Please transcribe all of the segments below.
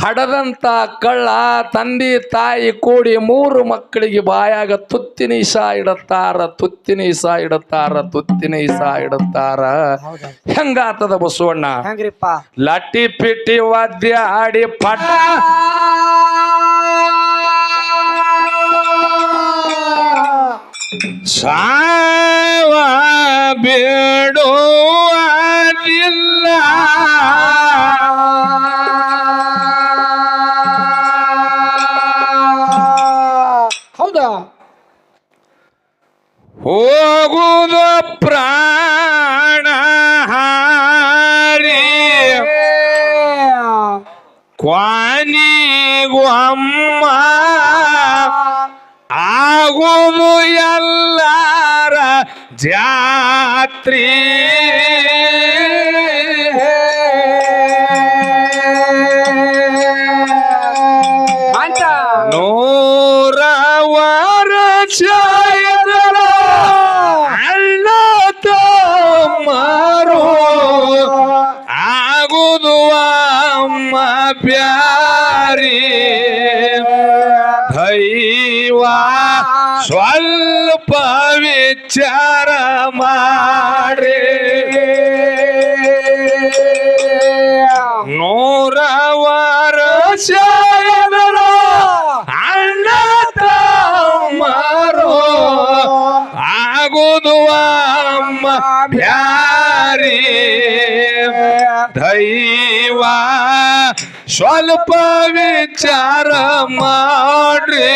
ಹಡದಂತ ಕಳ್ಳ ತಂದೆ ತಾಯಿ ಕೂಡಿ ಮೂರು ಮಕ್ಕಳಿಗೆ ಬಾಯಾಗ ತುತ್ತಿನ ಇಸ ಇಡತ್ತಾರ ತುತ್ತಿನ ಇಸ ಇಡತ್ತಾರ ತುತ್ತಿನ ಇಸ ಇಡತ್ತಾರ. ಹೆಂಗಾತದ ಬಸವಣ್ಣ? ಲಟ್ಟಿ ಪಿಟ್ಟಿ ವಾದ್ಯ ಆಡಿ ಪಟ. ಸಾವ ಹೌದಾ ಹೋಗುವುದು ಪ್ರಾಣ ಕ್ವಾನಿಗೂ ಅಮ್ಮ ಆಗುವುದು ಎಲ್ಲರ ಜಾತ್ರಿ. ಸ್ವಲ್ಪ ವಿಚಾರ ಮಾಡಿ ನೂರ ವಾರ ಎದುರ ಸ್ವಲ್ಪ ವಿಚಾರ ಮಾಡ್ರಿ.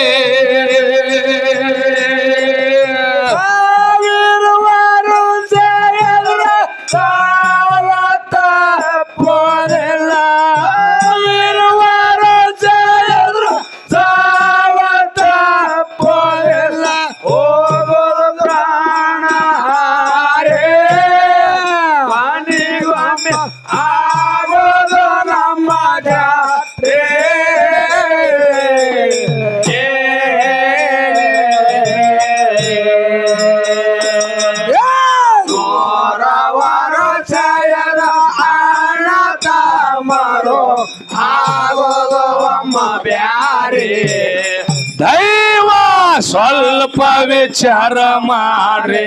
ವಿಚಾರ ಮಾಡ್ರಿ.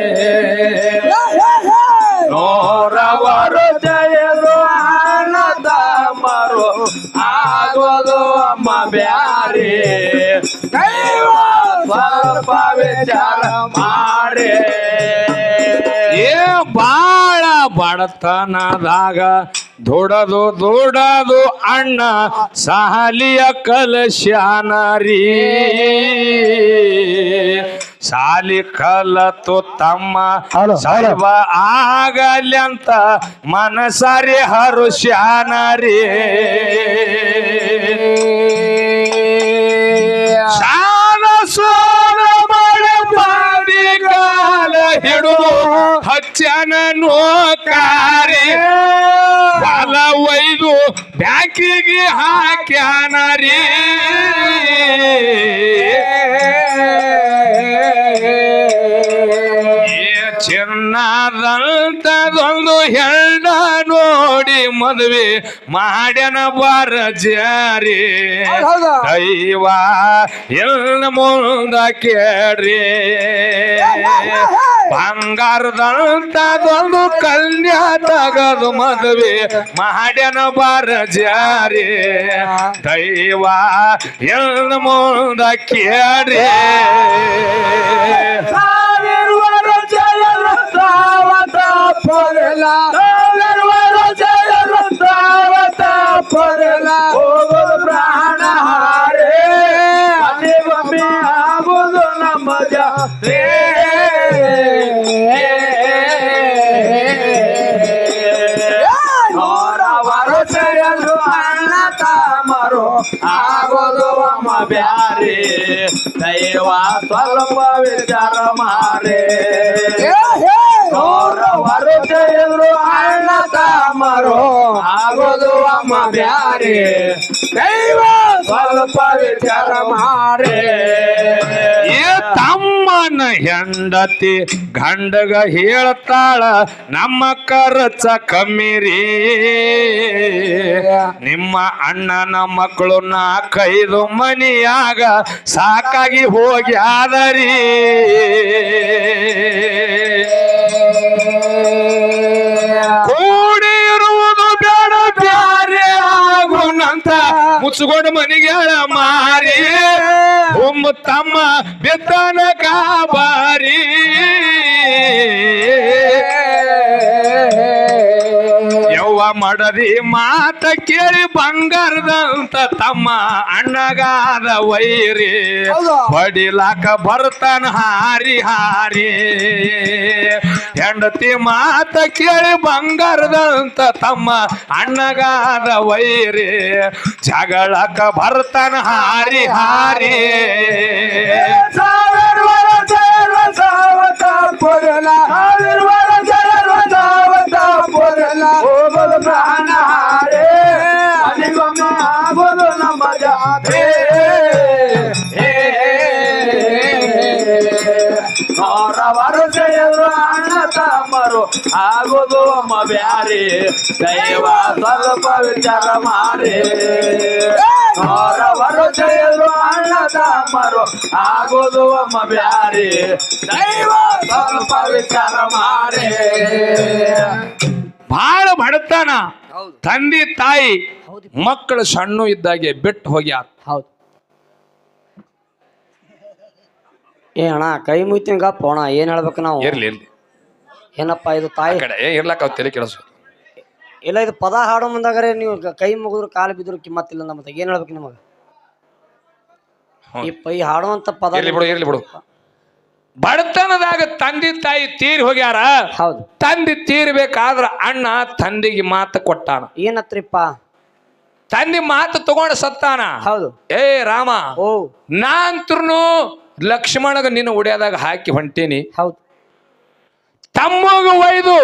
ನೋರವರು ಜಯರು ಆನದ ಮರು ಆಗೋದು ಅಮ್ಮ ಬ್ಯಾರಿ. ಸ್ವಲ್ಪ ವಿಚಾರ ಮಾಡಿ ಏ, ಬಾಳ ಬಡತನದಾಗ ದುಡದು ದೊಡದು ಅಣ್ಣ ಸಹಲಿಯ ಕಲಶಾನರಿ ಸಾಲಿ ಕಲತು ತಮ್ಮ ಹಲೋ, ಹಲೋ. ಸರ್ವ ಆಗಲಿ ಅಂತ ಮನಸಾರಿ ಹರುಷ್ಯಾನರಿ ಹಿಡಿದು ಹಚ್ಚನ ನೋಕಾರಿ. ಫಲ ಒಯ್ದು ಬ್ಯಾಂಕಿಗೆ ಹಾಕ್ಯಾನ ರೀ ಚಿನ್ನದಂತದೊಂದು ಹೆಣ್ಣ ನೋಡಿ ಮದುವೆ ಮಾಡ್ಯನ ಬಾರ ಜಾರಿ? ದೈವ ಎಲ್ಲ ಮುಂದ ಕೇಳ್ರಿ. ಬಂಗಾರದಂತದೊಂದು ಕಲ್ಯಾ ತಗದು ಮದುವೆ ಮಾಡ್ಯನ ಬಾರ ಜಾರಿ. ದೈವ ಎಲ್ಲ ಮುಂದ ಕೇಳಿ ಪ್ರಾಣ ಹಾರೇ. ಮಮ್ಮಿ ಆಗೋದು ನಮ್ಮ ಜಾತ್ರೆ ನೂರವರು ಜಯಲು ಅಣ್ಣ ಅಣ್ಣ ತಾಮರು. ಆಗೋದು ಬ್ಯಾರಿ. ದೈವ ಸ್ವಲ್ಪ ವಿಚಾರ ಮಾರೆ. ಏ ತಮ್ಮ ಹೆಂಡತಿ ಗಂಡಗ ಹೇಳ್ತಾಳ ನಮ್ಮ ಖರ್ಚ ಕಮ್ಮಿರಿ ನಿಮ್ಮ ಅಣ್ಣನ ಮಕ್ಕಳು ನಾಲ್ಕೈದು ಮನಿಯಾಗ ಸಾಕಾಗಿ ಹೋಗ್ಯಾದರಿ ಕೂಡಿ ಇರುವುದು ಬೇಡ ಬ್ಯಾರೆ ಆಗುನಂತ ಮುಚ್ಚಗೊಂಡ ಮನಿಗಳ ಮಾರಿ. ಒಮ್ಮ ತಮ್ಮ ಬಿದ್ದನ ಕಾಬಾರಿ. ಮಾಡದಿ ಮಾತ ಕೇಳಿ ಬಂಗಾರದಂತ ತಮ್ಮ ಅಣ್ಣಗಾದ ವೈರಿ. ಬಡಿಲಾಕ ಬರ್ತಾನ ಹಾರಿ ಹಾರಿ. ಹೆಂಡತಿ ಮಾತ ಕೇಳಿ ಬಂಗಾರದಂತ ತಮ್ಮ ಅಣ್ಣಗಾದ ವೈರಿ. ಜಗಳಕ ಬರ್ತಾನ ಹಾರಿ ಹಾರಿ. ಸಾವಿರ ಇರುವ ಸಾವತ ಪೊರಲ. ಸಾವಿರ ನಮ್ಮ ಜಾತ್ರೆ ನೂರ ವರ್ಷ ಇರುವ ಅಣ್ಣ ತಮ್ಮರು ಆಗೋದು ಅಮ್ಮ ಬ್ಯಾರಿ ದೈವ ಸ್ವಲ್ಪ ವಿಚಾರ ಮಾಡಿ ವರ್ಷ ಇರುವ ಅಣ್ಣ ತಮ್ಮರು ಆಗೋದು ಅಮ್ಮ ಬ್ಯಾರಿ ದೈವ ಸ್ವಲ್ಪ ವಿಚಾರ ಮಾಡಿ ಬಹಳ ಬಡತನ. ತಂದೆ ತಾಯಿ ಮಕ್ಕಳು ಸಣ್ಣ ಇದ್ದಾಗೆ ಬಿಟ್ಟು ಹೋಗ್ಯಾರ ಹೌದು. ಏ ಅಣ್ಣ ಕೈ ಮುಯ್ತೀನಿ ಗಪ್ಪ ಅಣ್ಣ ಏನ್ ಹೇಳ್ಬೇಕು ನಾವು? ಇರ್ಲಿ ಇರ್ಲಿ. ಏನಪ್ಪ ಇದು ತಾಯಿ? ಕಡೆ ಏ ಇರ್ಲಕ್ಕ ಅವ್ ತಲೆ ಕೆಳಸು ಇಲ್ಲ ಇದು ಪದ ಹಾಡೋ ಮುಂದಾಗರೆ ನೀವು ಗ- ಕೈ ಮುಗಿದ್ರು ಕಾಲು ಬಿದ್ರು ಕಿಮ್ಮತ್ತಿಲ್ಲ ನಮ್ಮ ಮತ್ತೆ ಏನ್ ಹೇಳ್ಬೇಕು ನಿಮಗೆ. ಈ ಪೈ ಹಾಡುವಂತ ಪದ ಇರ್ಲಿ ಬಿಡು ಇರ್ಲಿ ಬಿಡು. ಬಡತನದಾಗ ತಂದೆ ತಾಯಿ ತೀರಿ ಹೋಗ್ಯಾರ ಹೌದು. ತಂದೆ ತೀರ್ಬೇಕಾದ್ರ ಅಣ್ಣ ತಂದೆಗೆ ಮಾತು ಕೊಟ್ಟಾನ. ಏನತ್ರಿಪ್ಪ? ತಂದೆ ಮಾತು ತಗೊಂಡ ಸತ್ತಾನ. ಹೌದು. ಏ ರಾಮ ಓ. ನಾಂತ್ರು ಲಕ್ಷ್ಮಣಗ ನಿನ್ನ ಉಡ್ಯಾದಾಗ ಹಾಕಿ ಹೊಂಟೀನಿ. ಹೌದು. ತಮ್ಮಗ ಒಯ್ದು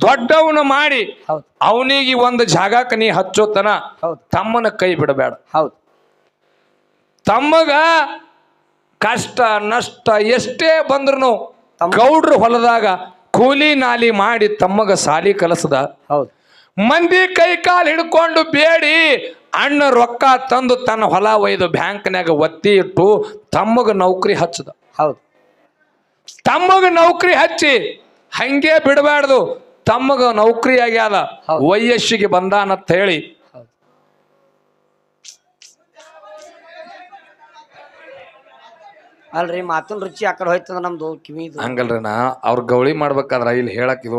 ದೊಡ್ಡವನು ಮಾಡಿ ಹೌದು. ಅವನಿಗೆ ಒಂದು ಜಾಗಕ್ಕೆ ನೀ ಹಚ್ಚೋತನ ಹೌದು. ತಮ್ಮನ ಕೈ ಬಿಡಬೇಡ. ಹೌದು. ತಮ್ಮಗ ಕಷ್ಟ ನಷ್ಟ ಎಷ್ಟೇ ಬಂದ್ರು ಗೌಡ್ರು ಹೊಲದಾಗ ಕೂಲಿ ನಾಲಿ ಮಾಡಿ ತಮ್ಮಗ ಸಾಲಿ ಕಲಸದ. ಹೌದು. ಮಂದಿ ಕೈ ಕಾಲು ಹಿಡ್ಕೊಂಡು ಬೇಡಿ ಅಣ್ಣ ರೊಕ್ಕ ತಂದು ತನ್ನ ಹೊಲ ಒಯ್ದು ಬ್ಯಾಂಕ್ನ್ಯಾಗ ಒತ್ತಿ ಇಟ್ಟು ತಮ್ಮಗ ನೌಕರಿ ಹಚ್ಚದ. ಹೌದು. ತಮ್ಮಗ ನೌಕರಿ ಹಚ್ಚಿ ಹಂಗೆ ಬಿಡಬಾರ್ದು ತಮ್ಮಗ ನೌಕರಿ ಆಗ್ಯಾದ. ವಯಸ್ಸಿಗೆ ಬಂದಾನಂತ ಹೇಳಿ ಅಲ್ರಿ ಮಾತಿನ ರುಚಿ ಆ ಕಡೆ ಹೋಯ್ತಂದ್ರ ನಮ್ದು ಕಿವಿ ಹಂಗಲ್ರಿ ನಾ ಅವ್ರ ಗೌಳಿ ಮಾಡ್ಬೇಕಾದ್ರ ಇಲ್ಲಿ ಹೇಳಕ್ ಇದು.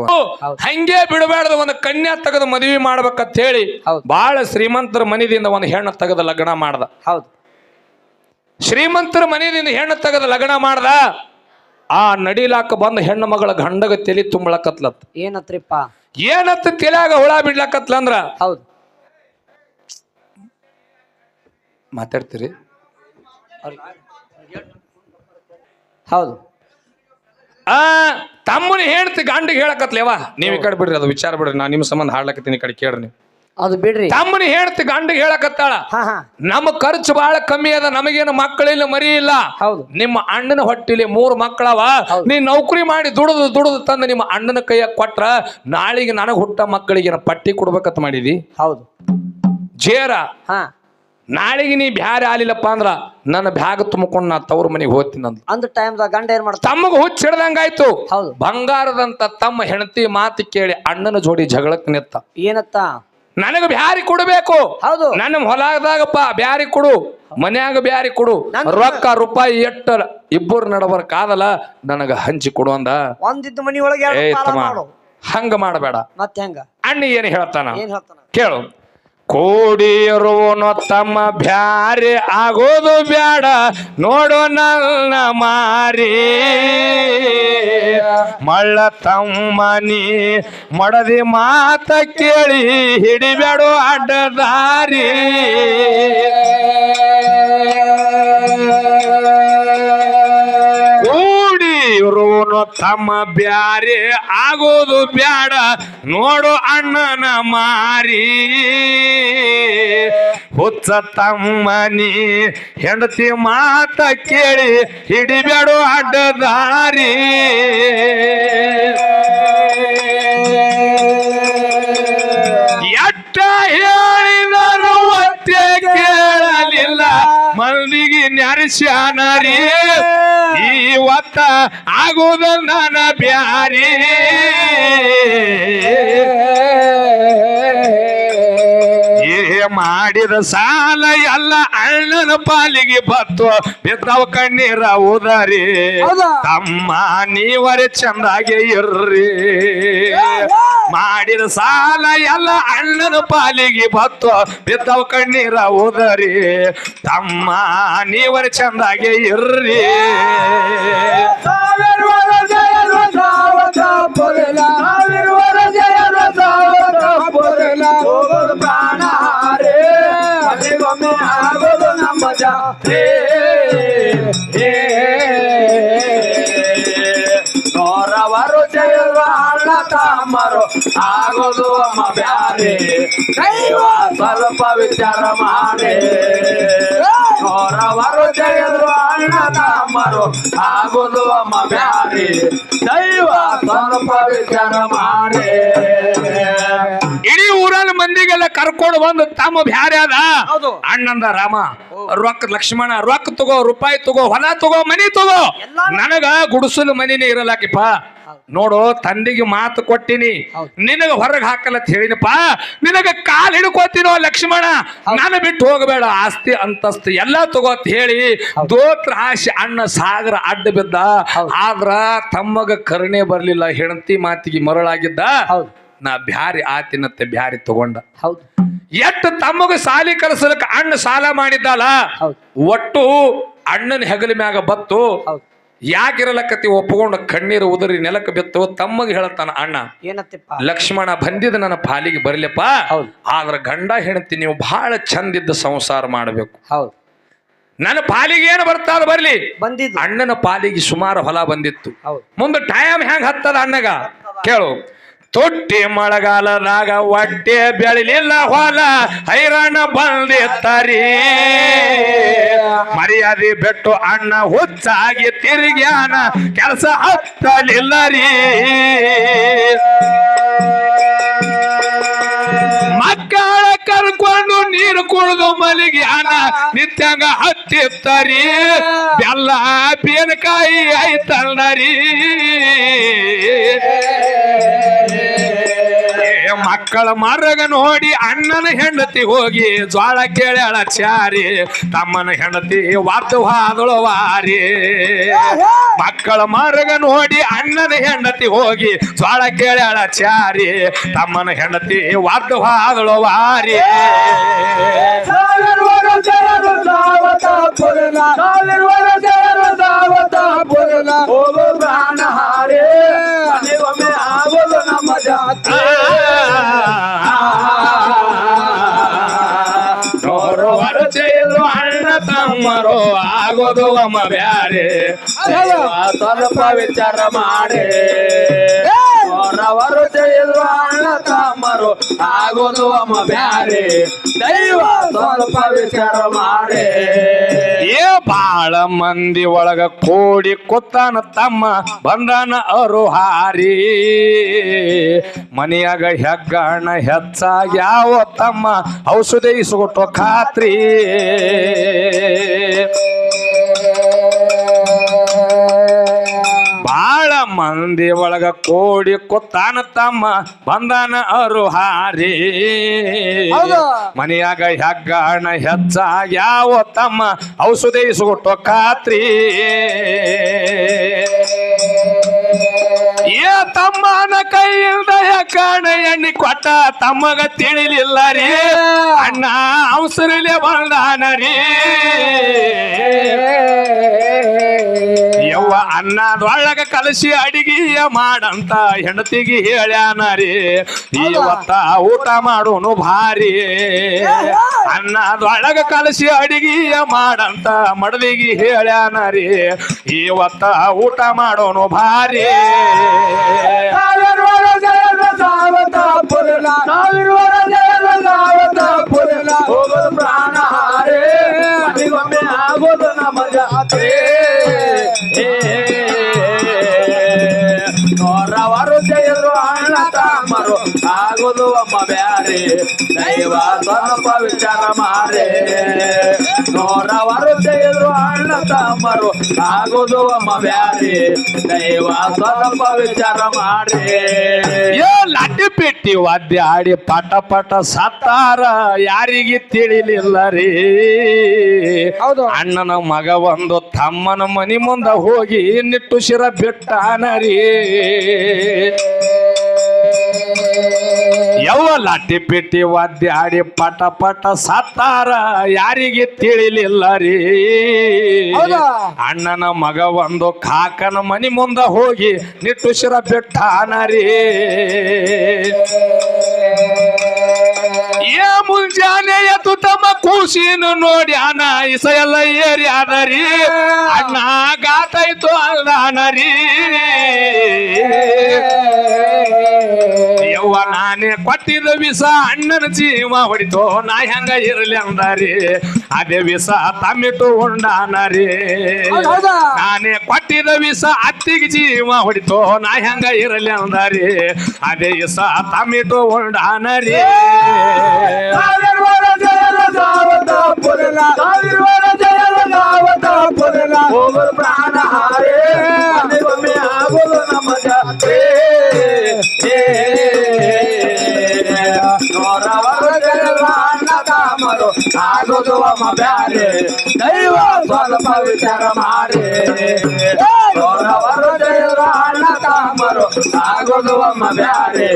ಹಂಗೆ ಬಿಡಬಾರ್ದು ಒಂದು ಕನ್ಯಾ ತೆಗೆದು ಮದ್ವಿ ಮಾಡ್ಬೇಕಂತ ಹೇಳಿ ಹೌದು. ಬಾಳ ಶ್ರೀಮಂತರ ಮನೆಯಿಂದ ಒಂದು ಹೆಣ್ಣು ತೆಗೆದು ಲಗ್ನ ಮಾಡ್ದ. ಹೌದು. ಶ್ರೀಮಂತರ ಮನೆಯಿಂದ ಹೆಣ್ಣು ತೆಗೆದು ಲಗ್ನ ಮಾಡ್ದ ಆ ನಡಿಲಾಕ ಬಂದ ಹೆಣ್ಣು ಮಗಳ ಗಂಡಗ ತಲೆ ತುಂಬಳಕತ್ಲತ್. ಏನತ್ರಿಪ್ಪ? ಏನತ್ತ ತಲೆಯಾಗ ಹುಳ ಬಿಡ್ಲಕತ್ಲಂದ್ರ ಹೌದು. ಮಾತಾಡ್ತೀರಿ? ಹೌದು. ಆ ತಮ್ಮನ ಹೇಳ್ತಿ ಗಂಡಿಗೆ ಹೇಳಕತ್ಲೇವಾ ನೀವ್ ಈ ಕಡೆ ಬಿಡ್ರಿ ಅದು ವಿಚಾರ ಬಿಡ್ರಿ ನಾ ನಿಮ್ ಸಂಬಂಧ ಹಾಡ್ಲಕತ್ತೀನಿ ಈ ಕಡೆ ಕೇಳ್ರಿ ನೀವು. ಅದು ಬಿಡ್ರಿ. ತಮ್ಮನ ಹೇಳ್ತಿ ಗಂಡಿಗೆ ಹೇಳಕತ್ತಾಳ. ಹಾ ಹಾ. ನಮ್ಮ ಖರ್ಚು ಬಹಳ ಕಮ್ಮಿ ಅದ ನಮಗೇನು ಮಕ್ಕಳಿಲ್ಲ ಮರಿ ಇಲ್ಲ. ಹೌದು. ನಿಮ್ಮ ಅಣ್ಣನ ಹೊಟ್ಟಿಲಿ ಮೂರು ಮಕ್ಕಳವ. ನೀ ನೌಕರಿ ಮಾಡಿ ದುಡಿದು ದುಡಿದು ತಂದು ನಿಮ್ಮ ಅಣ್ಣನ ಕೈಯ ಕೊಟ್ರ ನಾಳೆಗೆ ನನಗೆ ಹುಟ್ಟ ಮಕ್ಕಳಿಗೆ ಪಟ್ಟಿ ಕೊಡ್ಬೇಕತ್ ಮಾಡಿದಿ? ಹೌದು. ಜೇರ. ಹಾ. ನಾಳೆಗೆ ನೀ ಬ್ಯಾರೆ ಆಲಿಲ್ಲಪ್ಪ ಅಂದ್ರ ನನ್ನ ಬ್ಯಾಗ್ ತುಂಬಿಕೊಂಡು ನಾ ತವ್ರ ಮನೆಗೆ ಹೋಗ್ತೀನಿ ಅಂದ್ ಅಂದ ಟೈಮ್ದಾಗ ಗಂಡ ಏನ್ ಮಾಡ್ತಾನ? ತಮ್ಮಗ ಹುಚ್ಚ ಹಿಡ್ದಂಗಾಯ್ತು. ಹೌದು. ಬಂಗಾರದಂತ ತಮ್ಮ ಹೆಂಡತಿ ಮಾತು ಕೇಳಿ ಅಣ್ಣನ ಜೋಡಿ ಜಗಳಕ್ಕೆ ನಿತ್ತ ಏನತ್ತ? ನನಗ ಬ್ಯಾರಿ ಕೊಡಬೇಕು. ಹೌದು. ನನ್ನ ಹೊಲದಾಗಪ್ಪ ಬ್ಯಾರಿ ಕೊಡು. ಮನ್ಯಾಗ ಬ್ಯಾರಿ ಕೊಡು. ನಂದು- ರೊಕ್ಕ ರೂಪಾಯಿ ಎಟ್ಟ ಇಬ್ಬರು ನಡಬರ್ ಕಾದಲ್ಲ ನನಗ ಹಂಚಿ ಕೊಡು ಅಂದ. ಒಂದಿದ್ದು ಮನಿಯೊಳಗೆ ಒಳಗೆ ಏ ಎರಡು ತಮ್ಮ ಮಾಡು. ಹಂಗ ಮಾಡಬೇಡ. ಮತ್ತೆ ಹೆಂಗ? ಅಣ್ಣ ಏನ್ ಹೇಳ್ತಾನ? ಏನ್ ಹೇಳ್ತಾನ? ಕೇಳು. ಕೂಡಿರುವನು ತಮ್ಮ ಬ್ಯಾರೆ ಆಗೋದು ಬ್ಯಾಡ. ನೋಡು ನನ್ನ ಮಾರಿ. ಮಳ್ಳ ತಮ್ಮನಿ ಮಡದಿ ಮಾತ ಕೇಳಿ ಹಿಡಿಬೇಡು ಅಡ್ಡದಾರಿ. ಕೂಡಿರುವನು ತಮ್ಮ ಬ್ಯಾರೆ ಆಗೋದು ಬ್ಯಾಡ. ನೋಡು ಅಣ್ಣನ ಮಾರಿ. ಹುಚ್ಚ ತಮ್ಮನಿ, ಹೆಂಡತಿ ಮಾತ ಕೇಳಿ ಹಿಡಿಬೇಡು ಅಡ್ಡದಾರಿ. ಎಟ್ಟ ಹೇಳಿದರು ಒತ್ತೆ ಕೇಳಲಿಲ್ಲ ಮಂದಿಗೆ ನ್ಯಾರಿಸ್ಯಾನರಿ ಒತ್ತ ಆಗುದ ನನ್ನ ಬ್ಯಾರಿ ಏ ಮಾಡಿದ ಸಾಲ ಎಲ್ಲ ಅಣ್ಣನ ಪಾಲಿಗೆ ಬತ್ತು. ಬಿದ್ದವ ಕಣ್ಣೀರ ಉದರಿ. ತಮ್ಮ ನೀವರೆ ಚಂದಾಗೆ ಇರ್ರಿ. ಮಾಡಿದ ಸಾಲ ಎಲ್ಲ ಅಣ್ಣನ ಪಾಲಿಗೆ ಬತ್ತು. ಬಿದ್ದವ ಕಣ್ಣೀರ ಉದರಿ. ತಮ್ಮ ನೀವರೆ ಚಂದಾಗೆ ಇರ್ರಿ. ಆಗೋದು ಅಮ್ಮ ಬ್ಯಾರೆ ದೈವ ಸ್ವಲ್ಪ ವಿಚಾರ ಮಾಡಿ ನೂರವರು ಜಯರು ಅಣ್ಣ ತಮ್ಮರು ಆಗೋದು ಅಮ್ಮ ಬ್ಯಾರೆ ದೈವ ಸ್ವಲ್ಪ ವಿಚಾರ ಮಾಡಿ ಇಡೀ ಊರಲ್ಲಿ ಮಂದಿಗೆಲ್ಲ ಕರ್ಕೊಂಡು ಬಂದು ತಮ್ಮ ಬ್ಯಾರೆ ಅದ. ಹೌದು. ಅಣ್ಣಂದ ರಾಮ ರೊಕ್ಕ ಲಕ್ಷ್ಮಣ ರೊಕ್ಕ ತಗೋ ರೂಪಾಯಿ ತಗೋ ಹೊಲ ತಗೋ ಮನಿ ತಗೋ. ನನಗ ಗುಡಿಸಲು ಮನಿನೇ ಇರಲಾಕಿಪ್ಪ. ನೋಡು ತಂದಿಗೆ ಮಾತು ಕೊಟ್ಟಿನಿ. ನಿನಗ ಹೊರಗೆ ಹಾಕಲತ್ ಹೇಳಿನಪ್ಪ. ನಿನಗ ಕಾಲ್ ಹಿಡ್ಕೋತೀನೋ ಲಕ್ಷ್ಮಣ? ನಾನು ಬಿಟ್ಟು ಹೋಗಬೇಡ ಆಸ್ತಿ ಅಂತಸ್ತು ಎಲ್ಲಾ ತಗೋತ್ ಹೇಳಿ ದೋತ್ರ ಆಶಿ ಅಣ್ಣ ಸಾಗರ ಅಡ್ಡ ಬಿದ್ದ. ಆದ್ರ ತಮ್ಮಗ ಕರುಣೆ ಬರ್ಲಿಲ್ಲ ಹೆಂಡತಿ ಮಾತಿಗೆ ಮರಳಾಗಿದ್ದ. ನಾ ಬ್ಯಾರಿ ಆತಿನತ್ತೆ ಬ್ಯಾರಿ ತಗೊಂಡ. ಹೌದು. ಎಟ್ಟು ತಮ್ಮಗ ಸಾಲಿ ಕಲಸಲಕ್ಕ ಅಣ್ಣ ಸಾಲ ಮಾಡಿದ್ದಲ್ಲ ಒಟ್ಟು ಅಣ್ಣನ ಹೆಗಲ ಮ್ಯಾಗ ಬತ್ತು. ಯಾಕಿರಲಕ್ಕತಿ ಒಪ್ಪಿಕೊಂಡು ಕಣ್ಣೀರು ಉದುರಿ ನೆಲಕ್ಕೆ ಬಿತ್ತು ತಮ್ಮಗೆ ಹೇಳತ್ತಾನ ಅಣ್ಣ ಏನತ್ತಪ್ಪ? ಲಕ್ಷ್ಮಣ ಬಂದಿದ ನನ್ನ ಪಾಲಿಗೆ ಬರ್ಲಿಪ್ಪ. ಆದ್ರ ಗಂಡ ಹೆಣತಿ ನೀವು ಬಹಳ ಚಂದಿದ್ದ ಸಂಸಾರ ಮಾಡಬೇಕು. ಹೌದು. ನನ್ನ ಪಾಲಿಗೆ ಏನು ಬರ್ತಾರ ಬರ್ಲಿ. ಬಂದಿದ್ದು. ಅಣ್ಣನ ಪಾಲಿಗೆ ಸುಮಾರು ಹೊಲ ಬಂದಿತ್ತು. ಮುಂದೆ ಟೈಮ್ ಹೆಂಗ್ ಹತ್ತದ ಅಣ್ಣಗ? ಕೇಳು. ತೊಟ್ಟಿ ಮಳೆಗಾಲದಾಗ ಒಟ್ಟೆ ಬೆಳಿಲಿಲ್ಲ ಹೊಲ, ಹೈರಾಣ ಬಂದಿತ್ತರಿ ಮರ್ಯಾದೆ ಬಿಟ್ಟು ಅಣ್ಣ ಹುಚ್ಚಾಗಿ ತಿರುಗ್ಯಾನ, ಕೆಲಸ ಹತ್ತಲಿಲ್ಲ ರೀ. ಮಕ್ಕಳ ಕರ್ಕೊಂಡು ನೀರು ಕುಡಿದು ಮಲಿಗ್ಯಾನ ನಿತ್ಯಂಗ ಹತ್ತಿರ್ತಾರಿ ಬೆಲ್ಲ ಬೇನಕಾಯಿ ಐತಲ್ನರಿ ಏ, ಮಕ್ಕಳ ಮರಗ ನೋಡಿ ಅಣ್ಣನ ಹೆಂಡತಿ ಹೋಗಿ ಜ್ವಾಳ ಕೇಳ್ಯಾಳ ಚಾರಿ. ತಮ್ಮನ ಹೆಂಡತಿ ವಾದ್ದು ಹಾದಳು ವಾರಿ. ಮಕ್ಕಳ ಮರಗ ನೋಡಿ ಅಣ್ಣನ ಹೆಂಡತಿ ಹೋಗಿ ಜ್ವಾಳ ಕೇಳ್ಯಾಳ ಚಾರಿ. ತಮ್ಮನ ಹೆಂಡತಿ ವಾದ್ದು ಹಾದಳು ವಾರಿ. ತಮ್ಮರು ಆಗೋದು ಒಮ್ಮ ಬ್ಯಾರೆ. ಸ್ವಲ್ಪ ವಿಚಾರ ಮಾಡಿ. ಅವರವರು ಜಯಿದ್ರು ಅಣ್ಣ ತಮ್ಮರು. ಆಗೋದು ಅಮ್ಮ ಬ್ಯಾರೆ. ದೈವ ಸ್ವಲ್ಪ ವಿಚಾರ ಮಾಡಿ. ಏ ಬಾಳ ಮಂದಿ ಒಳಗ ಕೂಡಿ ಕೊತ್ತಾನ ತಮ್ಮ ಬಂದಾನ ಅವರು ಹಾರಿ ಮನೆಯಾಗ ಹೆಗ್ಗಣ ಹೆಚ್ಚಾಗಿ ಯಾವ ತಮ್ಮ ಔಷಧಿ ಇಸ್ಕೊಟ್ಟು ಖಾತ್ರಿ. ಬಾಳ ಮಂದಿ ಒಳಗ ಕೋಡಿ ಕೊತ್ತಾನ ತಮ್ಮ ಬಂದಾನ ಅರು ಹಾರಿ. ಮನೆಯಾಗ ಹೆಗ್ಗಣ ಹೆಚ್ಚ ಯಾವ ತಮ್ಮ ಔಷಧಿ ಇಸ್ಕೊಟ್ಟು ಖಾತ್ರಿ. ಏ ತಮ್ಮನ ಕೈಯಿಂದ ಹೆಗ್ಗಣ ಎಣ್ಣಿ ಕೊಟ್ಟ ತಮ್ಮಗ ತಿಳಿಲಿಲ್ಲ ರೀ. ಅಣ್ಣ ಅವಸರಲ್ಲಿ ಬಂದಾನ ರೀ. ಯವ್ವ ಅನ್ನದೊಳಗ ಕಲಸಿ ಅಡಿಗೆಯ ಮಾಡಂತ ಹೆಂಡತಿಗೆ ಹೇಳ್ಯಾನ ರೀ ಇವತ್ತ ಊಟ ಮಾಡೋನು ಭಾರಿ. ಅನ್ನದೊಳಗ ಕಲಸಿ ಅಡಿಗೆಯ ಮಾಡಂತ ಮಡದಿಗೆ ಹೇಳ್ಯಾನ ರೀ ಇವತ್ತ ಊಟ ಮಾಡೋನು ಭಾರಿ. ಪ್ರಾಣ ಹಾರೇ ಆಗೋದು ನಮ್ಮ ಜಾತ್ರೆ. ನೋರವರು ಜಯರು ಅಣ್ಣ ತಾಮರು ಆಗೋದು ಒಮ್ಮ ಬ್ಯಾರೆ. ದೈವ ಸ್ವಲ್ಪ ವಿಚಾರ ಮಾರೆ. ನೋರವರು ತಾಮರು ಆಗೋದು ಅಮ್ಮ ಬ್ಯಾರಿ. ದೈವ ಸ್ವಲ್ಪ ವಿಚಾರ ಮಾಡ್ರಿ. ಏ ಲಡ್ಡಿ ಪೆಟ್ಟಿ ವಾದ್ಯ ಆಡಿ ಪಟ ಪಟ ಸತ್ತಾರ ಯಾರಿಗೆ ತಿಳಿಲಿಲ್ಲ ರೀ. ಹೌದು. ಅಣ್ಣನ ಮಗ ಒಂದು ತಮ್ಮನ ಮನಿ ಮುಂದ ಹೋಗಿ ನಿಟ್ಟುಸಿರ ಬಿಟ್ಟಾನ ರೀ. ಯಾವ ಲಾಟಿ ಪಿಟಿ ವಾದ್ಯ ಆಡಿ ಪಟ ಪಟ ಸತ್ತಾರ ಯಾರಿಗೆ ತಿಳಿಲಿಲ್ಲ ರೀ? ಅಣ್ಣನ ಮಗ ಒಂದು ಕಾಕನ ಮನಿ ಮುಂದ ಹೋಗಿ ನಿಟ್ಟುಸಿರ ಬಿಟ್ಟಾನ ರೀ. ಏ ಮುಂಜಾನೆ ಎದ್ದು ತಮ್ಮ ಕೂಸಿನ ನೋಡಿ ಇಸ ಎಲ್ಲ ಏರಿ ಅದರಿ ಅಣ್ಣ ಗಾತಾಯ್ತು ಅಲ್ದಾನ ರೀ ಯವ್ವ ನಾನೇ ಕೊಟ್ಟಿದ ವಿಷ ಅಣ್ಣನ ಜೀವ ಹೊಡಿತೋ ನಾ ಹೆಂಗ ಇರಲಿ ಅಂದಾರಿ. ಅದೇ ವಿಷ ತಮ್ಮಿಟ್ಟು ಉಂಡಾನರಿ? ನಾನೇ ಕೊಟ್ಟಿದ ವಿಷ ಅತ್ತಿಗೆ ಜೀವ ಹೊಡಿತೋ ನಾ ಹೆಂಗ ಇರಲಿ ಅಂದಾರಿ. ಅದೇ ವಿಷ ತಮ್ಮಿಟ್ಟು ಉಂಡಾನರಿ. ಪುರಲ ಪುರಲ ಪ್ರಾಣ ಆಗೋದು ಅಮ್ಮ ಬ್ಯಾರೆ ದೈವ ಸ್ವಲ್ಪ ವಿಚಾರ ಮಾಡಿ ಅಮ್ಮ ಬ್ಯಾರೆ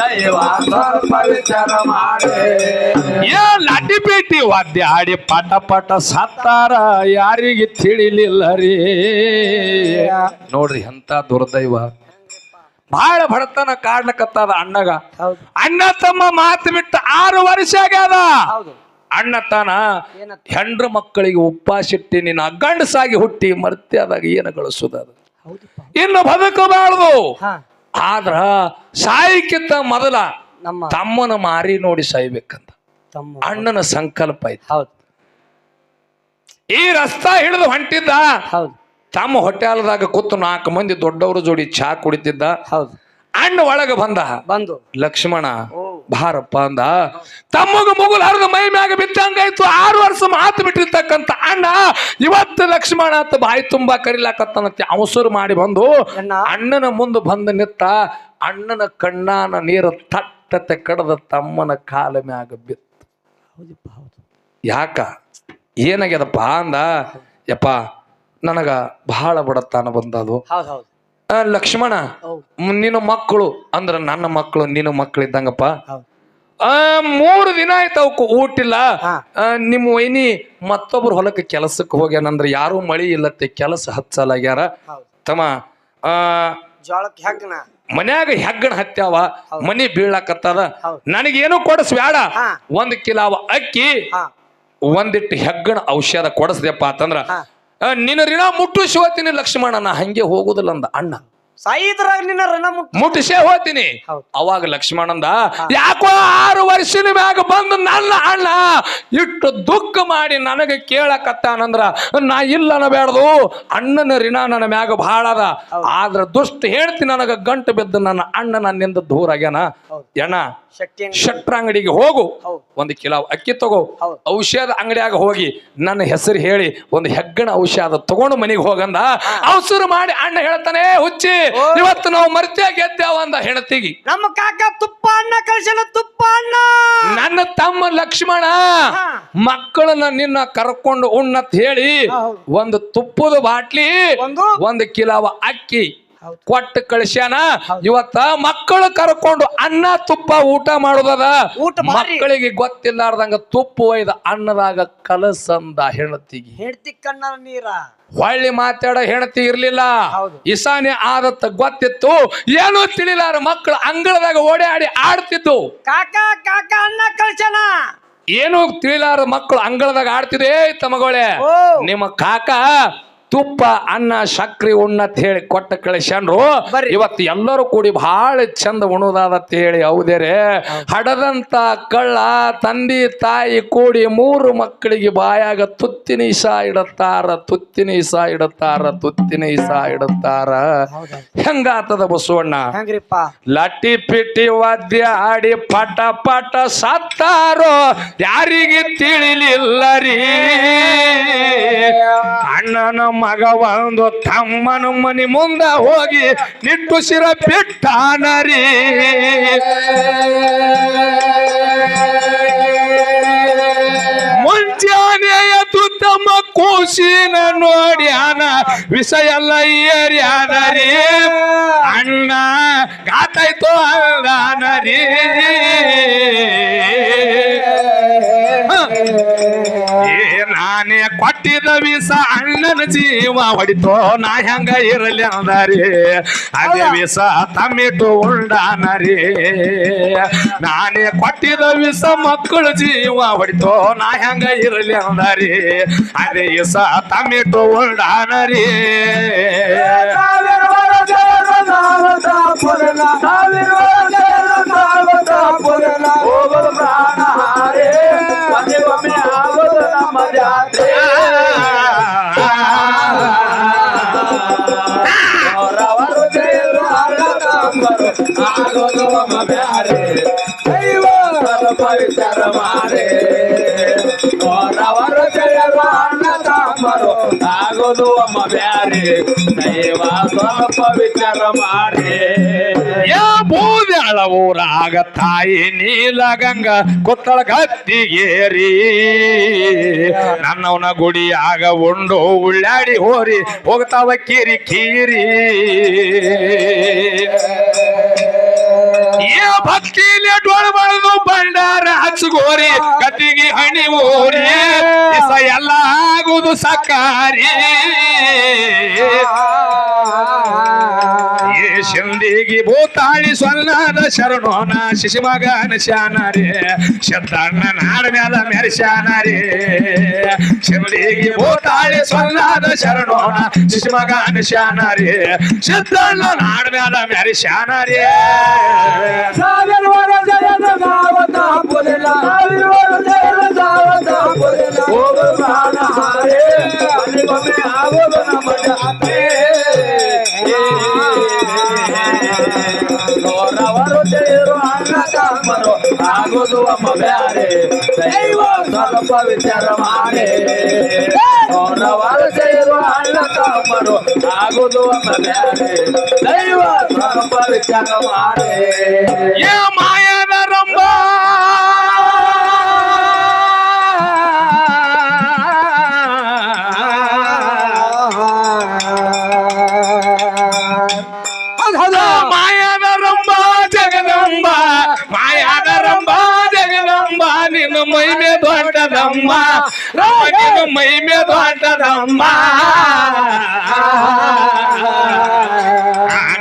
ದೈವ ಸ್ವಲ್ಪ ವಿಚಾರ ಮಾಡಿ. ಏ ಲಾಟಿ ಪೇಟಿ ವಾದ್ಯ ಆಡಿ ಪಟ ಪಟ ಸತ್ತಾರ ಯಾರಿಗೆ ತಿಳಿಲಿಲ್ಲ ರೀ? ನೋಡ್ರಿ ಎಂತ ದುರ್ದೈವ. ಬಹಳ ಬಡತನ ಕಾಡ್ಲಕತ್ತದ ಅಣ್ಣಗ. ಹೌದು. ಅಣ್ಣ ತಮ್ಮ ಮಾತು ಬಿಟ್ಟು ಆರು ವರ್ಷ ಆಗ್ಯದ. ಹೌದು. ಅಣ್ಣ ತನ? ಹೆಂಡ್ರ ಮಕ್ಕಳಿಗೆ ಉಪ್ಪಾಸಿಟ್ಟಿ ನಿನ್ನ ಗಂಡಸಾಗಿ ಹುಟ್ಟಿ ಮರ್ತ್ಯಾದಾಗ ಏನು ಹೌದಪ್ಪ ಇನ್ನು ಬದುಕಬಾರದು. ಹಾ. ಆದ್ರ ಸಾಯಿಕ್ಕಿಂತ ಮೊದಲ ನಮ್ಮ ತಮ್ಮನ ಮಾರಿ ನೋಡಿ ಸಾಯ್ಬೇಕಂತ. ತಮ್ಮ ಅಣ್ಣನ ಸಂಕಲ್ಪ ಐತಿ ಹೌದು. ಈ ರಸ್ತಾ ಹಿಡಿದು ಹೊಂಟಿದ್ದ ಹೌದು. ತಮ್ಮ ಹೊಟ್ಯಾಲದಾಗ ಕೂತು ನಾಲ್ಕು ಮಂದಿ ದೊಡ್ಡವರು ಜೋಡಿ ಚಾ ಕುಡಿತಿದ್ದ. ಹೌದು. ಅಣ್ಣ ಒಳಗೆ ಬಂದ. ಬಂದು. ಲಕ್ಷ್ಮಣ ಓ. ಬಾರಪ್ಪ ಅಂದ. ತಮ್ಮಗ ಮುಗುಲ್ ಹರಿದ ಮೈ ಮ್ಯಾಗ ಬಿದ್ದಂಗಾಯ್ತು ಆರು ವರ್ಷ ಮಾತು ಬಿಟ್ಟಿರ್ತಕ್ಕಂಥ ಅಣ್ಣ ಇವತ್ತು ಲಕ್ಷ್ಮಣ ಅಂತ ಬಾಯಿ ತುಂಬಾ ಕರಿಲಾಕತ್ತನತ್ತೆ ಅವಸರು ಮಾಡಿ ಬಂದು ಅಣ್ಣನ ಮುಂದೆ ಬಂದು ನಿತ್ತ ಅಣ್ಣನ ಕಣ್ಣಾನ ನೀರು ತಟ್ಟತೆ ಕಡದ ತಮ್ಮನ ಕಾಲ ಮ್ಯಾಗ ಬಿತ್ತು. ಯಾಕ? ಏನಾಗ್ಯದಪ್ಪ ಅಂದ ಯಪ್ಪ ನನಗ ಬಹಳ ಬಡತನ ಬಂದದು. ಆ, ಲಕ್ಷ್ಮಣ ನಿನ್ನ ಮಕ್ಕಳು. ಅಂದ್ರ ನನ್ನ ಮಕ್ಕಳು ನಿನ್ನ ಮಕ್ಕಳು ಇದ್ದಂಗಪ್ಪ. ಆ, ಮೂರು ದಿನ ಆಯ್ತು ಅವಕ್ಕೆ ಊಟಿಲ್ಲ. ನಿಮ್ಮ ವೈನಿ ಮತ್ತೊಬ್ರು ಹೊಲಕ್ಕೆ ಕೆಲಸಕ್ಕೆ ಹೋಗ್ಯಾನಂದ್ರ ಯಾರು ಮಳಿ ಇಲ್ಲತ್ತೆ ಕೆಲಸ ಹಚ್ಚಲಾಗ್ಯಾರ. ತಮ್ಮ ಆ ಜೋಳಕ್ಕೆ ಹೆಗ್ಗಣ. ಮನ್ಯಾಗ ಹೆಗ್ಗಣ ಹತ್ಯಾವ. ಮನಿ ಬೀಳಾಕತ್ತದ. ನನಗೇನು ಕೊಡಸ್ ಬೇಡ ಹಾ. ಒಂದ್ ಕಿಲಾವ ಅಕ್ಕಿ ಒಂದಿಟ್ಟು ಹೆಗ್ಗಣ ಔಷಧ ಕೊಡಸ್ದೆಪ್ಪ ಅಂತಂದ್ರ ನಿನ್ನ ಋಣ ಮುಟ್ಟು ಶಿವತಿನಿ ಲಕ್ಷ್ಮಣನ ಹಂಗೆ ಹೋಗುದಿಲ್ಲ ಅಂದ ಅಣ್ಣ. ಸಾಯಿದ್ರಾಗ ನಿನ್ನ ರಣ ಮುಟ್ಟಿಸೇ ಹೋತೀನಿ ಹೌದು. ಅವಾಗ ಲಕ್ಷ್ಮಣಂದ ಯಾಕೋ ಆರು ವರ್ಷದ ಮ್ಯಾಗ ಬಂದು ನನ್ನ ಅಣ್ಣ ಇಟ್ಟು ದುಃಖ ಮಾಡಿ ನನಗೆ ಕೇಳಕತ್ತಾನಂದ್ರ ನಾ ಇಲ್ಲ ಅನ್ನಬೇಡ್ದು. ಅಣ್ಣನ ಋಣ ನನ್ನ ಮ್ಯಾಗ ಬಹಳ ಅದ. ಆದ್ರ ದುಷ್ಟ ಹೇಳ್ತಿ ನನಗ ಗಂಟು ಬಿದ್ದು ನನ್ನ ಅಣ್ಣ ನನ್ನಿಂದ ದೂರ ಆಗ್ಯಾನ. ಎಣ್ಣ ಶಕ್ತಿ ಅಂಗಡಿ. ಅಂಗಡಿಗೆ ಹೋಗು. ಹೌದು. ಒಂದು ಕಿಲೋ ಅಕ್ಕಿ ತಗೋ. ಹೌದು. ಔಷಧ ಅಂಗಡಿಯಾಗ ಹೋಗಿ ನನ್ನ ಹೆಸರು ಹೇಳಿ ಒಂದು ಹೆಗ್ಗಣ ಔಷಧ ತಗೊಂಡು ಮನೆಗೆ ಹೋಗಂದ. ಅವಸರು ಮಾಡಿ ಅಣ್ಣ ಹೇಳ್ತಾನೆ ಹುಚ್ಚಿ ಇವತ್ತು ನಾವು ಮರ್ತ್ಯ ಗೆದ್ದೇವ ಅಂದ ಹೆಣತಿಗಿ ನಮ್ಮ ಕಾಕ ತುಪ್ಪ ಅಣ್ಣ ಕಳ್ಸಲ್ಲ ತುಪ್ಪ ಅಣ್ಣ ನನ್ನ ತಮ್ಮ ಲಕ್ಷ್ಮಣ ಮಕ್ಕಳನ್ನ ನಿನ್ನ ಕರ್ಕೊಂಡು ಉಣ್ಣತ್ ಹೇಳಿ. ಒಂದು ತುಪ್ಪದ ಬಾಟ್ಲಿ ಒಂದು ಕಿಲಾವ ಅಕ್ಕಿ. ಕೊಟ್ಟು ಕಳಿಸ್ಯಾನ? ಇವತ್ತ ಮಕ್ಕಳು ಕರ್ಕೊಂಡು ಅನ್ನ ತುಪ್ಪ ಊಟ ಮಾಡೋದದ ಊಟ. ಮಕ್ಕಳಿಗೆ ಗೊತ್ತಿಲ್ಲಾರ್ದಂಗ ತುಪ್ಪ ಒಯ್ದ ಅನ್ನದಾಗ ಕಲಸಂದ ಹೆಣತಿಗೆ ಹೆಂಡತಿ ಕಣ್ಣ ನೀರ. ಹೊಳ್ಳಿ ಮಾತಾಡೋ ಹೆಣತಿ ಇರ್ಲಿಲ್ಲ. ಹೌದು. ಇಸಾನೆ ಆದತ್ತ ಗೊತ್ತಿತ್ತು. ಏನೂ ತಿಳಿಲಾರ ಮಕ್ಕಳು ಅಂಗಳದಾಗ ಓಡಾಡಿ ಆಡ್ತಿದ್ದು. ಕಾಕ ಕಾಕ ಅನ್ನ ಕಳ್ಸನ ಏನು ತಿಳಿಲಾರ ಮಕ್ಕಳು ಅಂಗಳದಾಗ ಆಡ್ತಿದೆ ತಮಗೋಳೆ ಓ. ನಿಮ್ಮ ಕಾಕ ತುಪ್ಪ ಅನ್ನ ಸಕ್ರಿ ಉಣ್ಣತ್ ಹೇಳಿ ಕೊಟ್ಟ ಕಳಿಸ್ಯಾನ್ರು. ಇವತ್ತು ಎಲ್ಲರೂ ಕೂಡಿ ಬಹಳ ಚಂದ ಉಣುದಾದತ್ ಹೇಳಿ ಹೌದೇರೆ? ಹಡದಂತ ಕಳ್ಳ ತಂದೆ ತಾಯಿ ಕೂಡಿ ಮೂರು ಮಕ್ಕಳಿಗೆ ಬಾಯಾಗ ತುತ್ತಿನ ಇಸ ಇಡುತ್ತಾರ ತುತ್ತಿನ ಇಸ ಇಡುತ್ತಾರ ತುತ್ತಿನ ಇಸ ಇಡುತ್ತಾರ. ಹೆಂಗಾತದ ಬಸವಣ್ಣ? ಲಟ್ಟಿ ಪಿಟ್ಟಿ ವಾದ್ಯ ಆಡಿ ಪಟ ಪಟ ಸತ್ತಾರೋ? ಯಾರಿಗೆ ತಿಳಿಲಿಲ್ಲ ರೀ ಅಣ್ಣನ ಮಗ ಒಂದು ತಮ್ಮನ ಮನಿ ಮುಂದ ಹೋಗಿ ನಿಟ್ಟುಸಿರ ಬಿಟ್ಟಾನ ರೀ ಮುಂಜಾನೆಯ ತಮ್ಮ ಕೂಸಿನ ನೋಡ್ಯಾನ ವಿಷಯ ಎಲ್ಲ ಏರ್ಯಾನರಿ. ಅಣ್ಣ ಗಾತಾಯ್ತು ಅಂದಾನ ರೀ ಏ ನಾನೇ ಕೊಟ್ಟಿದ ವಿಷ ಅಣ್ಣನ ಜೀವ ಹೊಡಿತೋ ನಾ ಹೆಂಗ ಇರಲಿ ಅಂದಾರಿ? ಅದೇ ವಿಷ ತಮ್ಮಿಟ್ಟು ಉಂಡಾನ ರೀ ನಾನೇ ಕೊಟ್ಟಿದ ವಿಷ ಮಕ್ಕಳು ಜೀವ ಹೊಡಿತೋ ನಾ ಹೆಂಗ ಇರಲಿ ಅಂದಾರಿ? ಅದೇ ವಿಷ ತಮ್ಮಿಟ್ಟು ಉಂಡಾನ ರೀ ಸಾವಿರ ಆಗೋದು ಅಮ್ಮ ಬ್ಯಾರೆ ದೈವ ಸ್ವಲ್ಪ ವಿಚಾರ ಮಾಡಿ. ಯಾ ಊರಾಗ ತಾಯಿ ನೀಲಗಂಗ ಕೊತ್ತಳ ಕತ್ತಿಗೇರಿ ನನ್ನವನ ಗುಡಿಯಾಗ ಉಂಡು ಉಳ್ಳಾಡಿ ಹೋರಿ, ಹೋಗ್ತಾವ ಕಿರಿ ಕೀರಿ. ಏ ಭಕ್ತಿಲಿ ಡೋಳ ಬಳ್ದು ಬಂಡಾರ ಹಚ್ಚಗೋರಿ ಕತ್ತಿಗೆ ಹಣಿ ಊರಿ. ಇಸ ಎಲ್ಲ ಆಗುದು ಸಕಾರಿ ಏ ಶಿಂದಿಗಿ ಭೂತಾಳಿ ಸೊಲ್ಲದ ಶರಣೋನ ಶಿಶುಮಗನ ಶಾನರಿ ಶಬ್ದಣ್ಣ ನಾಡ ಮ್ಯಾಲ ಶಾನರಿ ಶಿಂದಿಗಿ ಭೂತಾಳಿ ಸೊಲ್ಲದ ಶರಣೋನ ಶಿಶುಮಗನ ಶಾನರಿ ಶಬ್ದಣ್ಣ ನಾಡ ಮ್ಯಾಲ ಮೆರೆಶಾನರೇ ಸಾವಿರ ಸಾವತ ಪುರಲ ಹೋಗು ಪ್ರಾಣ ಹಾರೆ. ಒಮ್ಮೆ ಆಗೋದು ನಮ್ಮ ಆಗೋದು ಅಮ್ಮ ಬ್ಯಾರೆ. ದೈವ ಸ್ವಲ್ಪ ವಿಚಾರ ಮಾಡಿ. ನೋರವರು ಸೇರುವ ಅಣ್ಣ ತಮ್ಮರು ಆಗೋದು ಅಮ್ಮ ಬ್ಯಾರೆ. ದೈವ ಸ್ವಲ್ಪ ವಿಚಾರ ಮಾಡಿ. ಏ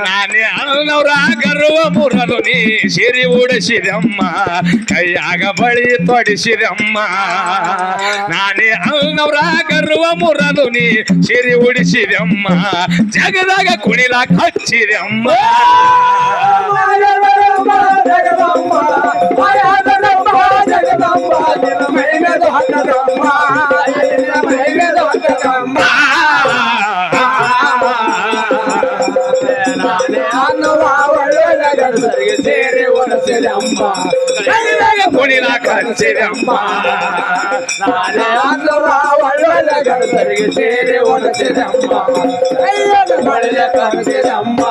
ನಾನೇ ಗರ್ವ ನೀ ಸಿರಿ ಉಡಿಸಿದಮ್ಮ, ಕೈಯಾಗ ಬಳಿ ತೊಡಿಸಿದಮ್ಮ. ನಾನೇ ಅಲ್ಲವರ ಗರ್ವ ಮುರಲು ನೀ ಸಿರಿ ಉಡಿಸಿದಮ್ಮ, ಜಗದಾಗ ಕುಣಿಲಾಕ ಹಚ್ಚಿದಮ್ಮ. ಕುಣಿಲಾಕ ಹಚ್ಚಿದಮ್ಮ ನಾನೇ ಅನ್ನವ ಒಳ್ಳೊಳ್ಳೆ ಗಂಡಸರಿಗೆ ಸೇರಿ ಒರೆಸಿದಮ್ಮ ಕೈಯನ್ನು ಬಳಿಯ ಕರೆಸಿದಮ್ಮ